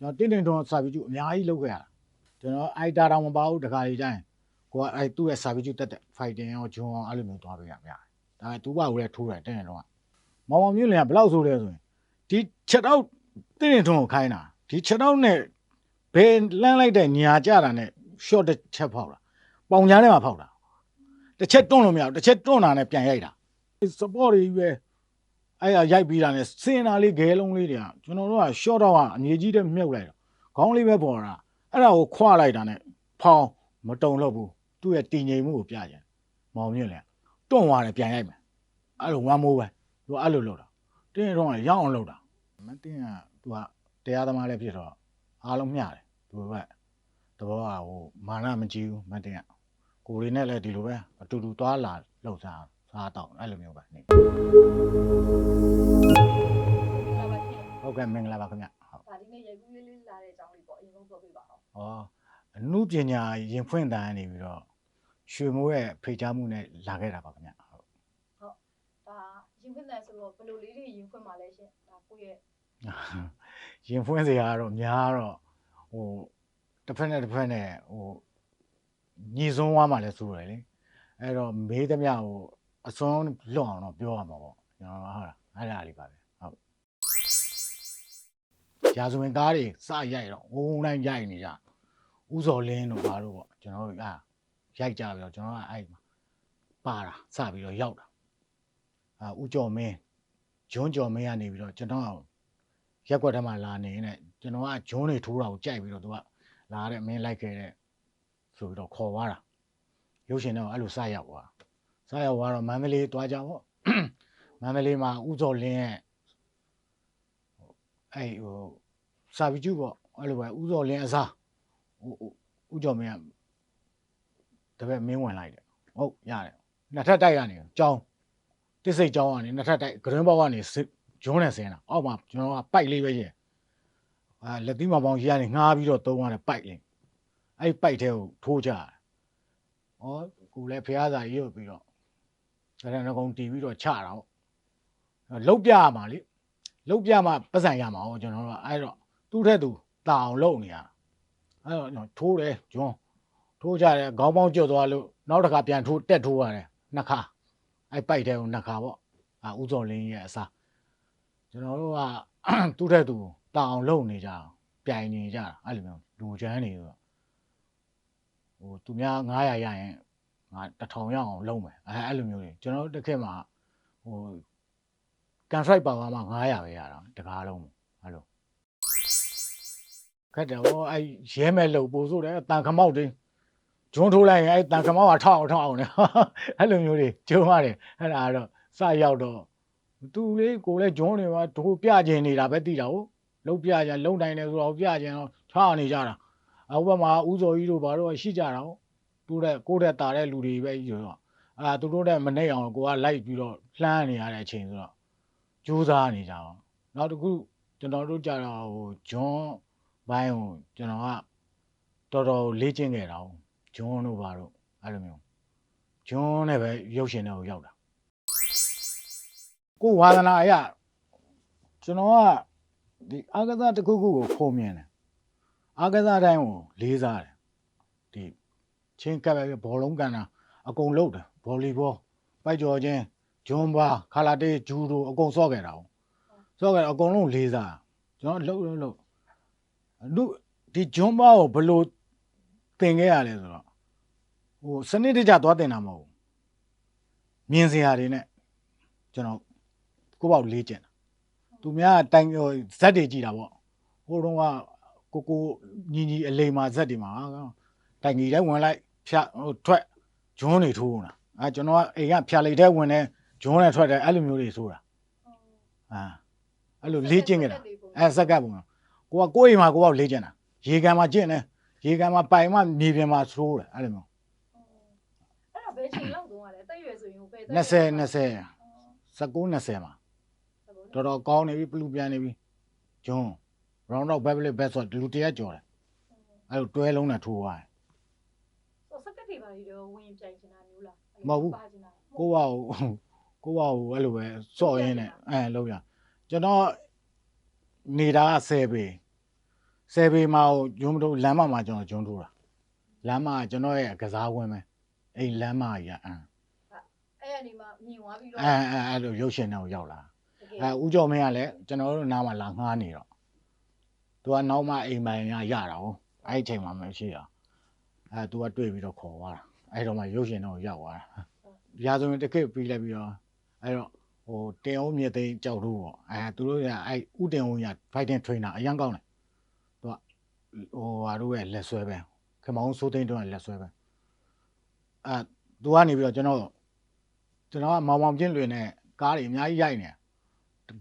ကျွန်တော်တင်းတင်းထွန်းစာပီကျူအများကြီးလုပ်ခဲ့ရတာကျွန်တော်အိုက်တာတောင်မပါဘူးတခါကြီးတိုင်းကိုကအဲသူ့ရဲ့စာပီကျူတက်တဲ့ fighting ရောဂျွန်အောင်အဲ့လိုမျိုးသွားပေးရများတယ်ဒါပေမဲ့သူ့ဘာကိုလည်းထိုးတယ်တင်းတင်းထွန်းကမောင်မောင်မျိုးလင်ကဘယ်လောက်ဆိုလဲဆိုရင်ဒီချက်တော့တင်းတင်းထွန်းကိုခိုင်းတာဒီချက်တော့နဲ့ဘယ်လန်းလိုက်တဲ့ညာကြတာနဲ့ short တစ်ချက်ဖောက်တာပေါင်ကြားထဲမှာဖောက်တာတစ်ချက်တွန်းလို့မရဘူးတစ်ချက်တွန်းတာနဲ့ပြန်ရိုက်တာ support တွေကြီးပဲ အဲ့ရရိုက်ပြီးတာနဲ့စင်တာလေးဂဲလုံးလေးတွေကကျွန်တော်တို့က short တော့ကအငြေကြီးတဲ့မြုပ်လိုက်တော့ခေါင်းလေးပဲပေါ်တာအဲ့ဒါကိုခွာလိုက်တာနဲ့ဖောင်းမတုံလို့ဘူးသူ့ရဲ့တည်ငြိမ်မှုကိုပြကြတယ်မောင်မြင့်လေတွန့်သွားတယ်ပြန်ရိုက်မယ်အဲ့လိုဝမ်းမိုးပဲသူကအဲ့လိုလုပ်တာတင်းတော့ရအောင်လုပ်တာမတင်းကသူကတရားသမားလည်းဖြစ်တော့အားလုံးမျှတယ်သူကတဘောကဟိုမာနမကြည့်ဘူးမတင်းကကိုရီနဲ့လည်းဒီလိုပဲအတူတူသွားလာလှုပ်ရှား စားတော့အဲ့လိုမျိုးပဲနေဟုတ်ပါရှင်ဟုတ်ကဲ့မင်္ဂလာပါခင်ဗျဟုတ်ဒါဒီနေ့ရိုက်ကူးလေးလေးလာတဲ့အကြောင်းလေးပေါ့အရင်ဆုံးပြောပြပါအောင်ဩအမှုပညာရင်ဖွင့်တန်းနေပြီးတော့ရွှေမိုးရဲ့ဖိတ်ကြားမှုနဲ့လာခဲ့တာပါခင်ဗျဟုတ်ဒါရင်ခွင့်တယ်ဆိုတော့ဘယ်လိုလေးတွေရင်ခွင့်มาလဲရှင်ဒါကိုယ့်ရဲ့ရင်ဖွင့်စရာကတော့များတော့ဟိုတစ်ဖက်နဲ့တစ်ဖက်နဲ့ဟိုညီစွန်းသွားမှလည်းစိုးတယ်လေအဲ့တော့မေးသမျှဟို အစွန်းလွတ်အောင်တော့ပြောရမှာပေါ့ကျွန်တော်ကဟုတ်လားအဲ့ဒါလေးပါပဲဟုတ်ရာဇဝင်ကားတွေစရိုက်တော့ဝုန်းဝုန်းတိုင်းရိုက်နေကြဥစော်လင်းတို့ဘာတို့ပေါ့ကျွန်တော်တို့အာရိုက်ကြပြီးတော့ကျွန်တော်ကအဲ့မှာပါတာစပြီးတော့ရောက်တာအာဥကြော်မင်းဂျွန်းကြော်မင်းကနေပြီးတော့ကျွန်တော်ကရက်ကွက်ထဲမှာလာနေနေကျွန်တော်ကဂျွန်းတွေထိုးတာကိုကြိုက်ပြီးတော့သူကလာတဲ့မင်းလိုက်ခဲ့တဲ့ဆိုပြီးတော့ခေါ်သွားတာရုပ်ရှင်တော့အဲ့လိုစရောက်သွား စရောက်သွားတော့မန္တလေးတွားကြပေါ့မန္တလေးမှာဥစော်လင်းရဲ့အဲ့ဟိုစာပီကျူပေါ့အဲ့လိုပဲဥစော်လင်းအစားဟိုဥကျော်မင်းကတပည့်မင်းဝင်လိုက်တယ်ဟုတ်ရတယ်နှစ်ထပ်တိုက်ရနေကြောင်းတစ်စိတ်ကြောင်းကနေနှစ်ထပ်တိုက်ဂရင်းဘောက်ကနေစစ်ဂျွန်းနဲ့ဆင်းတာအောက်မှာကျွန်တော်ကပိုက်လေးပဲရဲ့အာလက်သီးမပေါင်းကြီးကနေငှားပြီးတော့သုံးရတဲ့ပိုက်လေးအဲ့ပိုက်ထဲကိုထိုးကြတယ်ဩကိုလည်းဖះစာရွတ်ပြီးတော့ ဒါနဲ့ငကုံတီးပြီးတော့ချတာပေါ့လုတ်ပြရမှာလေလုတ်ပြမှပတ်စံရမှာဟောကျွန်တော်တို့ကအဲ့တော့သူ့ထက်သူတာအောင်လုပ်နေရတာအဲ့တော့ကျွန်တော်ထိုးတယ်ဂျွန်းထိုးကြတယ်ခေါင်းပေါင်းကျွတ်သွားလို့နောက်တစ်ခါပြန်ထိုးတက်ထိုးရတယ်နှစ်ခါအဲ့ပိုက်ထဲကိုနှစ်ခါပေါ့အာဥစော်လင်းရဲ့အစားကျွန်တော်တို့ကသူ့ထက်သူတအောင်လုပ်နေကြအောင်ပြိုင်နေကြတာအဲ့လိုမျိုးလူချမ်းနေဆိုတော့ဟိုသူများ900ရရင် ငါ1000ရအောင်လုပ်မယ်အဲအဲ့လိုမျိုးတွေကျွန်တော်တို့တစ်ခက်မှာဟိုကန်ထရိုက်ပါပါမှာ900ပဲရတာတကားလုံးအဲ့လိုခက်တယ်ဟောအဲ့ရဲမဲ့လို့ပို့ဆိုတယ်တန်ခမောက်တွေဂျွန်းထိုးလိုက်ရင်အဲ့တန်ခမောက်ကထောက်အောင်ထောက်အောင်နဲ့အဲ့လိုမျိုးတွေကျုံရတယ်အဲ့ဒါကတော့စရောက်တော့သူလေးကိုလည်းဂျွန်းတွေပါဒိုးပြကျင်နေတာပဲသိတာဟုတ်လုံးပြကြလုံးတိုင်းနေဆိုတော့ပြကျင်တော့ချားနေကြတာအခုဘက်မှာဥစော်ကြီးတို့ဘာလို့ရှိကြတာဟုတ် သူတဲ့ကိုတဲ့တာတဲ့လူတွေပဲကြီးဆိုတော့အာသူတို့တဲ့မနဲ့အောင်ကိုကလိုက်ပြီးတော့လှမ်းနေရတဲ့အချိန်ဆိုတော့ကြိုးစားနေကြအောင်နောက်တစ်ခုကျွန်တော်တို့ကြတော့ဟိုဂျွန်းဘိုင်းကိုကျွန်တော်ကတော်တော်လေ့ကျင့်ခဲ့တာဟုတ်ဂျွန်းတို့ဘာတို့အဲ့လိုမျိုးဂျွန်းနဲ့ပဲရုပ်ရှင်တွေကိုရောက်တာကိုယ်ဝါသနာအရကျွန်တော်ကဒီအာကစားတစ်ခုခုကိုဖုံးမြင်တယ်အာကစားတိုင်းကိုလေးစားတယ်ဒီ ချင်းကပ်ပဲဘောလုံးကန်တာအကုန်လုပ်တယ်ဗော်လီဘောပိုက်ကြော်ချင်းဂျွန်ဘာခါလာတေးဂျူဒိုအကုန်စော့ခဲ့တာဟုတ်စော့ခဲ့တာအကုန်လုံးလေးစားကျွန်တော်လှုပ်လှုပ်လှုပ်လူဒီဂျွန်ဘာကိုဘယ်လို့သင်ခဲ့ရလဲဆိုတော့ဟိုစနစ်တကျသွားတင်တာမဟုတ်ဘူးမြင်စရာတွေနဲ့ကျွန်တော်ကိုပေါ့လေးကျင်တာသူများတိုင်ဇက်တွေကြည်တာပေါ့ဟိုတုန်းကကိုကိုညီညီအလိမ်မာဇက်တွေမှာတိုင်ကြီးတိုင်းဝင်လိုက် ဖြတ်ဟိုထွက်ဂျွန်းတွေထိုးတာအဲကျွန်တော်ကအိမ်ကဖြတ်လိုက်တဲ့ဝင်တဲ့ဂျွန်းနဲ့ထွက်တယ်အဲ့လိုမျိုးတွေထိုးတာအာအဲ့လိုလေးကျင်ကြတာအဲဇက်ကပ်ပုံကိုကကိုယ့်အိမ်မှာကိုပေါ့လေးကျင်တာရေကန်မှာကျင့်တယ်ရေကန်မှာပိုင်မှမြေပြင်မှာထိုးတယ်အဲ့လိုမျိုးအဲ့တော့ဘယ်ချိန်လောက်သုံးရလဲတက်ရွယ်ဆိုရင်ဘယ်20 20 19 20မှာတော်တော်ကောင်းနေပြီပလူပြန်နေပြီဂျွန်း round up beverly best ဆိုလူတရက်ကြော်တယ်အဲ့လိုတွဲလုံးနဲ့ထိုးသွားတယ်ဆိုစက်က တ်တွေပါပြီးတော့ဝင်ပြိုင်ချင်တာမျိုးလားမဟုတ်ဘူးပါချင်တာကိုကဟိုကိုကဟိုအဲ့လိုပဲစော့ရင်းနဲ့အဲလုံးရကျွန်တော်နေတာက10ပေဆယ်ပေမှာကိုဂျုံမတို့လမ်းမမှာကျွန်တော်ဂျုံထိုးတာလမ်းမကကျွန်တော်ရဲ့ကစားဝင်းပဲအဲ့လမ်းမကြီးကအမ်အဲ့ရနေမှာမြင်သွားပြီးတော့အဲအဲအဲ့လိုရုပ်ရှင်တွေကိုရောက်လာတကယ်အဲဦးကျော်မင်းကလည်းကျွန်တော်တို့နားမှာလာငှားနေတော့သူကနောက်မှအိမ်မိုင်ကရတာဟုတ်အဲ့ဒီအချိန်မှာမရှိတာအဲသူကတွေ့ပြီးတော့ခေါ်သွားတာ အဲ့တော့မှရုပ်ရှင်တွေကိုရောက်သွားတာရာဇဝင်တစ်ခေတ်ပြီးလိုက်ပြီးတော့အဲ့တော့ဟိုတင်အောင်မြေသိန်းကြောက်လို့ပေါ့အဲသူတို့ကအဲ့ဥတင်အောင်ရ fighting trainer အရင်ကောင်းတယ်သူကဟိုဟာတို့ရဲ့လက်ဆွဲပဲခမောင်းစိုးသိန်းတို့ရဲ့လက်ဆွဲပဲအဲသူကနေပြီးတော့ကျွန်တော်ကျွန်တော်ကမောင်မောင်ချင်းလွင်နဲ့ကားတွေအများကြီးရိုက်နေတယ်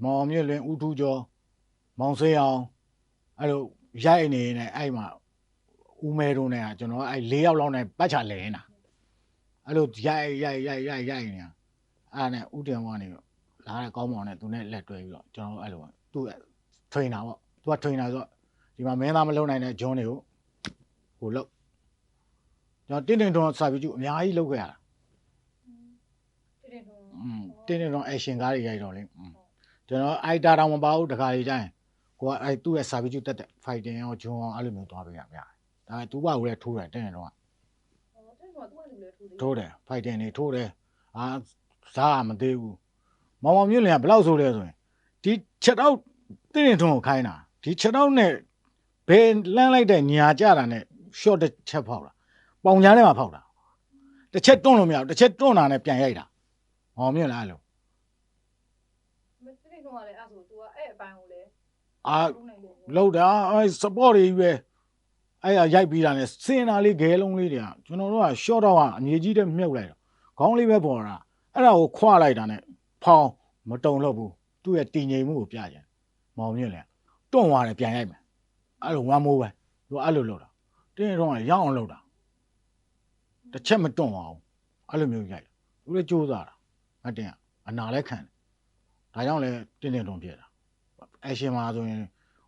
မောင်အောင်မြင့်လွင်ဥထူးကျော်မောင်စေးအောင်အဲ့လိုရိုက်နေနေအဲ့မှာဦးမဲတို့နဲ့ကကျွန်တော်ကအဲ့၄ယောက်လောက်နဲ့ပတ်ချလဲနေတာ အဲ့လိုရိုက်ရိုက်ရိုက်ရိုက်ရိုက်နေတာအဲ့နဲ့ဥတင်ဝကနေတော့လာတဲ့ကောင်းမောင်နဲ့သူနဲ့လက်တွဲပြီးတော့ကျွန်တော်အဲ့လိုသူ့ trainer ပေါ့သူက trainer ဆိုတော့ဒီမှာမင်းသားမလုံနိုင်တဲ့ John တွေကိုဟိုလောက်ကျွန်တော်တင့်တင်တော်စာပြကျအများကြီးလောက်ခဲ့ရတာတင်းတင်းတော့ action ကားတွေရိုက်တော့လေကျွန်တော်အိုက်တာတော့မပါဘူးတခါကြီးတိုင်းကိုကအဲသူ့ရဲ့ service တက်တဲ့ fighting ရောဂျွန်အောင်အဲ့လိုမျိုးသွားပေးရမြာဒါပေမဲ့သူ့ဘာကိုလည်းထိုးတယ်တင်းတင်းတော့ ကသူ့အလူလေထိုးသေးထိုးတယ် fighting တွေထိုးတယ်အာဇာကမသေးဘူးမောင်မောင်မြင့်လင်ကဘယ်လောက်ဆိုလဲဆိုရင်ဒီချက်တော့တင်းတင်းတွန်းကိုခိုင်းတာဒီချက်တော့နဲ့ဘယ်လမ်းလိုက်တဲ့ညာကြတာနဲ့ short တစ်ချက်ဖောက်တာပေါင်ကြားထဲမှာဖောက်တာတစ်ချက်တွန်းလို့မရဘူးတစ်ချက်တွန်းတာနဲ့ပြန်ရိုက်တာမောင်မြင့်လားအဲ့လိုမတိတိထုံးကလည်းအဲ့ဆို तू ကအဲ့အပိုင်းကိုလည်းအာထိုးနိုင်တယ်လောက်တာအဲ support တွေကြီးပဲ အဲ့ရရိုက်ပြီးတာနဲ့စင်တာလေးဂဲလုံးလေးတွေကကျွန်တော်တို့က short တော့ကအငြေကြီးတဲ့မြုပ်လိုက်တော့ခေါင်းလေးပဲပေါ်တာအဲ့ဒါကိုခွာလိုက်တာနဲ့ဖောင်းမတုံလို့ဘူးသူ့ရဲ့တည်ငြိမ်မှုကိုပြကြတယ်မောင်မြင့်လေတွန့်သွားတယ်ပြန်ရိုက်မယ်အဲ့လိုဝမ်းမိုးပဲသူကအဲ့လိုလုပ်တာတင်းတော့ရအောင်လုပ်တာတစ်ချက်မတွန့်အောင်အဲ့လိုမျိုးရိုက်သူလည်းကြိုးစားတာမတင်ကအနာလည်းခံတယ်ဒါကြောင့်လည်းတင်းတင်းတွန့်ပြတာအရှင်မှာဆိုရင်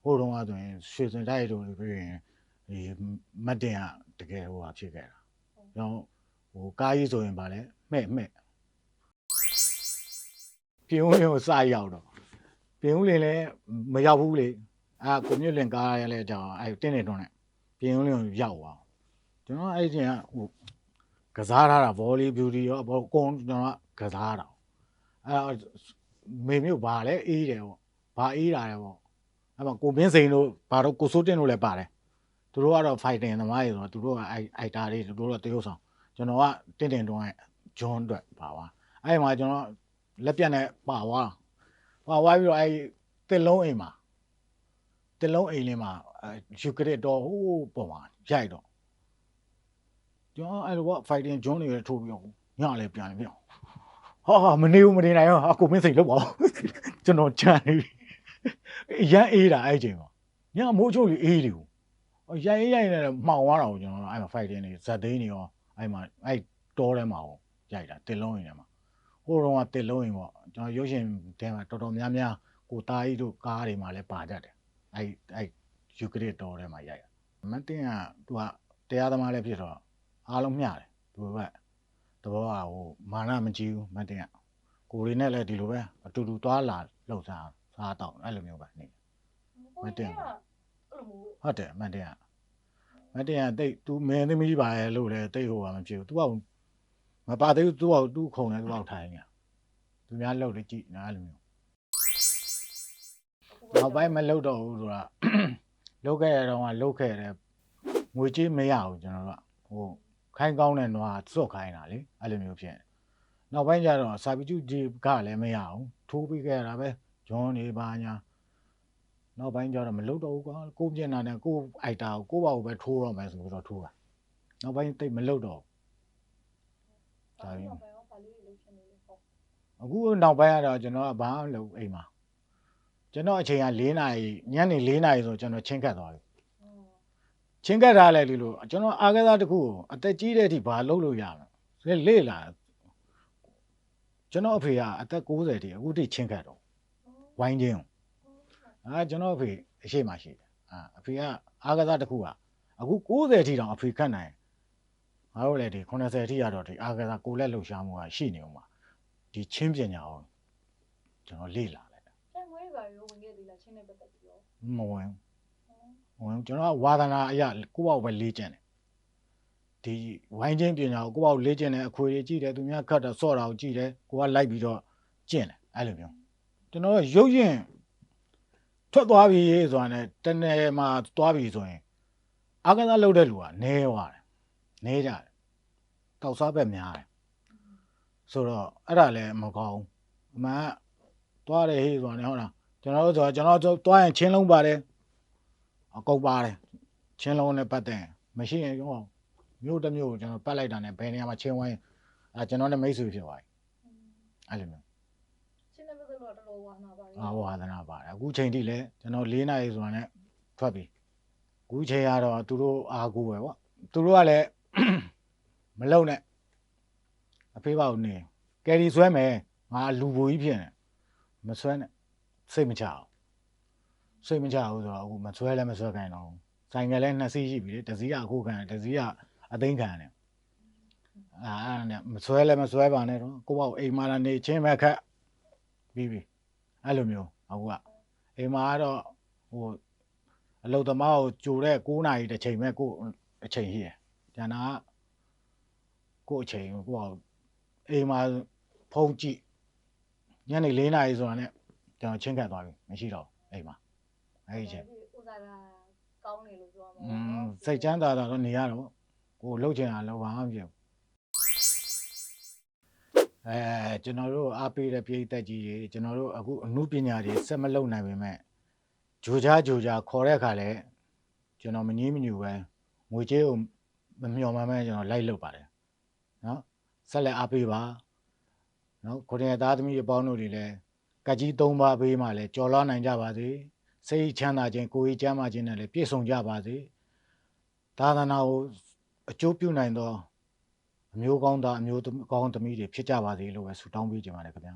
ဟိုတုန်းကဆိုရင်ရွှေစင်တိုက်တို့ပြီးရင် ဒီမတ်တင်ကတကယ်ဟိုဟာဖြစ်ခဲ့တာ။ကျွန်တော်ဟိုကားကြီးဆိုရင်ဗာလဲမှဲ့မှဲ့ပြင်ဦးလင်းကိုစရောက်တော့ပြင်ဦးလင်းလည်းမရောက်ဘူးလေ။အာကိုမြင့်လင်ကားရလဲကြောင်အဲတင်းနေတွန်းနဲ့ပြင်ဦးလင်းကိုရောက်သွားကျွန်တော်အဲ့ဒီကဟိုကစားထားတာ volley beauty ရောဘောကွန်ကျွန်တော်ကကစားတာအဲမေမျိုးဗာလဲအေးတယ်ပေါ့ဗာအေးတာတယ်ပေါ့အဲ့မှာကိုမင်းစိန်တို့ဘာတော့ကိုစိုးတင်တို့လည်းပါတယ် သူတို့ကတော့ fighting သမားတွေဆိုတော့သူတို့ကအိုက်အိုက်တာတွေသူတို့ကတရုပ်ဆောင်ကျွန်တော်ကတင့်တင်တွန်းရဲ့ဂျွန်အတွက်ပါသွားအဲ့မှာကျွန်တော်လက်ပြတ်နဲ့ပါသွားပါသွားပြီးတော့အဲ့တစ်လုံးအိမ်မှာတစ်လုံးအိမ်လေးမှာယူကရစ်တော့ဟိုးပုံမှာရိုက်တော့ကျွန်တော်အဲ့လိုက fighting ဂျွန်တွေထိုးပြီးတော့ညလည်းပြန်ပြန်ဟာဟာမနေဘူးမနေနိုင်ရောအကိုမင်းစိန်လောက်ပါကျွန်တော်ချမ်းနေပြီရမ်းအေးတာအဲ့အချိန်မှာညမိုးချိုးကြီးအေးတယ်ကို ရိုင်ရိုင်နေမှောင်သွားတာကိုကျွန်တော်အဲ့မှာ fighting နေဇက်သိန်းနေရောအဲ့မှာအဲ့တောထဲမှာကိုရိုက်တာတစ်လုံးရင်ထဲမှာဟိုတော့ကတစ်လုံးရင်ပေါ့ကျွန်တော်ရုပ်ရှင်တဲမှာတော်တော်များများကိုသားကြီးတို့ကားတွေမှာလည်းပါကြတယ်အဲ့အဲ့ယူကရစ်တောထဲမှာရိုက်တာမတ်တင်ကသူကတရားသမားလည်းဖြစ်တော့အားလုံးမျှတယ်သူကတဘောကဟိုမာနမကြီးဘူးမတ်တင်ကကိုရီနဲ့လည်းဒီလိုပဲအတူတူသွားလာလှုပ်ရှားစားတော့အဲ့လိုမျိုးပဲနေကိုကြီးက အဲ့လိုမျိုး ဟုတ်တယ်အမှန်တရားအမှန်တရားတိတ် तू မင်းသမီးပါရဲ့လို့လေတိတ်ဟိုပါမဖြစ်ဘူး तू ကမပါသေးဘူး तू က तू ခုံနေ तू ကထိုင်နေသူများလှုပ်လေကြည့်နားလိုမျိုးနောက်ပိုင်းမလှုပ်တော့ဘူးဆိုတာ လှုပ်ခဲ့ရတော့ကလှုပ်ခဲ့တယ်ငွေကြေးမရဘူးကျွန်တော်တို့ကဟိုခိုင်းကောင်းတဲ့နွားစွတ်ခိုင်းတာလေအဲ့လိုမျိုးဖြစ်နေနောက်ပိုင်းကျတော့စာပီကျူဒီကလည်းမရဘူးထိုးပြီးခဲ့ရတာပဲဂျွန်နေပါညာ နောက်ပိုင်းကျတော့မလုပ်တော့ဘူးကွာကိုမျက်နှာနဲ့ကိုအိုက်တာကိုကိုဘာကိုပဲထိုးတော့မယ်ဆိုပြီးတော့ထိုးတာနောက်ပိုင်းတိတ်မလုပ်တော့ဒါပြီးတော့ဘယ်တော့ပါလေးတွေလုပ်ချင်နေလဲဟောဘူးအခုနောက်ပိုင်းကတော့ကျွန်တော်ကဘာမှမလုပ်အိမ်မှာကျွန်တော်အချိန်က၄နာရီညနေ၄နာရီဆိုကျွန်တော်ချင်းကတ်သွားပြီချင်းကတ်ထားလိုက်လို့လို့ကျွန်တော်အားကစားတစ်ခုကိုအသက်ကြီးတဲ့အထိဘာလုပ်လို့ရမလဲလေလေလာကျွန်တော်အဖေကအသက်60တိအခုထိချင်းကတ်တော့ဝိုင်းချင်းကို အာကျွန်တော်အဖေအရှိမရှိတယ်အာအဖေကအားကစားတစ်ခုကအခု60ထိတောင်အဖေခတ်နိုင်ငါတို့လည်းဒီ80ထိရတော့ဒီအားကစားကိုလက်လှူရှားမှုကရှိနေအောင်ပါဒီချင်းပညာအောင်ကျွန်တော်လေ့လာလိုက်တာကျန်ငွေပါရောဝင်ခဲ့သေးလားချင်းနဲ့ပတ်သက်ပြီးတော့မဝင်ဘူးဟိုကျွန်တော်ကဝါသနာအရာကိုယ့်ဘောက်ပဲလေ့ကျင့်တယ်ဒီဝိုင်းချင်းပညာကိုကိုယ့်ဘောက်လေ့ကျင့်တယ်အခွေတွေကြည့်တယ်သူများခတ်တာစော့တာကိုကြည့်တယ်ကိုကလိုက်ပြီးတော့ကျင့်တယ်အဲ့လိုမျိုးကျွန်တော်ကရုပ်ရင် ထွက်သွားပြီဆိုတာနဲ့တနေ့မှသွားပြီဆိုရင်အာကစားလုပ်တဲ့လူကနဲသွားတယ်နဲကြတယ်တောက်စားပဲများတယ်ဆိုတော့အဲ့ဒါလည်းမကောင်းဘူးအမှန်ကသွားတယ်ဟေးဆိုတာနဲ့ဟုတ်လားကျွန်တော်တို့ဆိုကျွန်တော်တို့သွားရင်ချင်းလုံးပါတယ်အကုန်ပါတယ်ချင်းလုံးနဲ့ပတ်သက်ရင်မရှိရင်ဟောမြို့တစ်မြို့ကိုကျွန်တော်ပတ်လိုက်တာနဲ့ဘယ်နေရာမှာချင်းဝိုင်းအဲကျွန်တော်နဲ့မိတ်ဆွေဖြစ်သွားပြီအဲ့လိုမျိုးရှင်းနေပတ်သက်လို့တော်တော်ဝါနာပါ ပြီအာဝါဒနာပါတယ်အခုချိန်ထိလည်းကျွန်တော်၄နာရီဆိုတာနဲ့ထွက်ပြီအခုချိန်ကတော့သူတို့အားကိုးပဲပေါ့သူတို့ကလည်းမလုံနဲ့အဖေးပါဦးနေကယ်ရီဆွဲမယ်ငါလူဘူကြီးဖြစ်နေမဆွဲနဲ့စိတ်မချအောင်စိတ်မချဘူးဆိုတော့အခုမဆွဲလည်းမဆွဲခိုင်းတော့ဘူးဆိုင်ကလည်းနှစ်စီးရှိပြီလေတစ်စီးကအခုခံတယ်တစ်စီးကအသိမ်းခံတယ်အာအဲ့ဒါနဲ့မဆွဲလည်းမဆွဲပါနဲ့တော့ကိုယ့်ဘောက်အိမ်မှာလာနေချင်းပဲခက်ပြီးပြီ အဲ့လိုမျိုးအခုကအိမ်မှာကတော့ဟိုအလုတ်သမားကိုကြိုတဲ့9နာရီတစ်ချိန်ပဲကိုယ့်အချိန်ရှိတယ်။ကျန်တာကကိုယ့်အချိန်ကိုကိုယ့်ကအိမ်မှာဖုန်းကြည့်ညနေ4နာရီဆိုတာနဲ့ကျွန်တော်ချင်းကပ်သွားပြီမရှိတော့ဘူးအိမ်မှာအဲ့ဒီအချိန်ဥစားကကောင်းနေလို့ပြောမှာอืมစိတ်ချမ်းသာတာတော့နေရတော့ကိုယ်လှုပ်ချင်တာလောက်ပါမှမဖြစ်ဘူး အဲကျွန်တော်တို့အားပေးတဲ့ပြည်သက်ကြီးတွေကျွန်တော်တို့အခုအမှုပညာတွေစက်မလုံနိုင်ပေမဲ့ဂျိုကြားဂျိုကြားခေါ်တဲ့အခါလဲကျွန်တော်မငြင်းမညူပဲငွေကြေးကိုမမျှော်မှန်းမဲကျွန်တော်လိုက်လုပ်ပါတယ်နော်ဆက်လက်အားပေးပါနော်ကိုရင်သားသမီးအပေါင်းတို့တွေလည်းကကြီး၃ပါးပေးမှလည်းကြော်လွှားနိုင်ကြပါစေစိတ်ချမ်းသာခြင်းကိုယ်ကြီးချမ်းသာခြင်းနဲ့လည်းပြည့်စုံကြပါစေသာသနာကိုအကျိုးပြုနိုင်သော အမျိုးကောင်းသားအမျိုးကောင်းသမီးတွေဖြစ်ကြပါစေလို့ပဲဆုတောင်းပေးချင်ပါတယ်ခင်ဗျာ